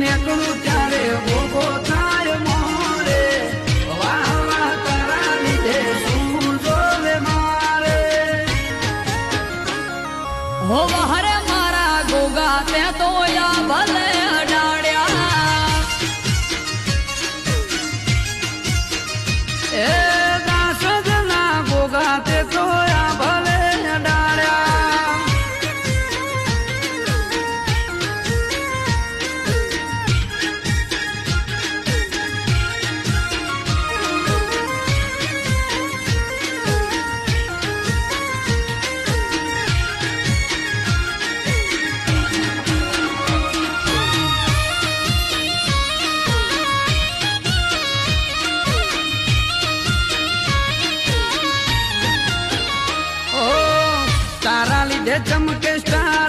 નેકળું ત્યારે ભોગો થાય મોરે. મારા? ગોગા તારા લીધે ચમકે સ્ટાર.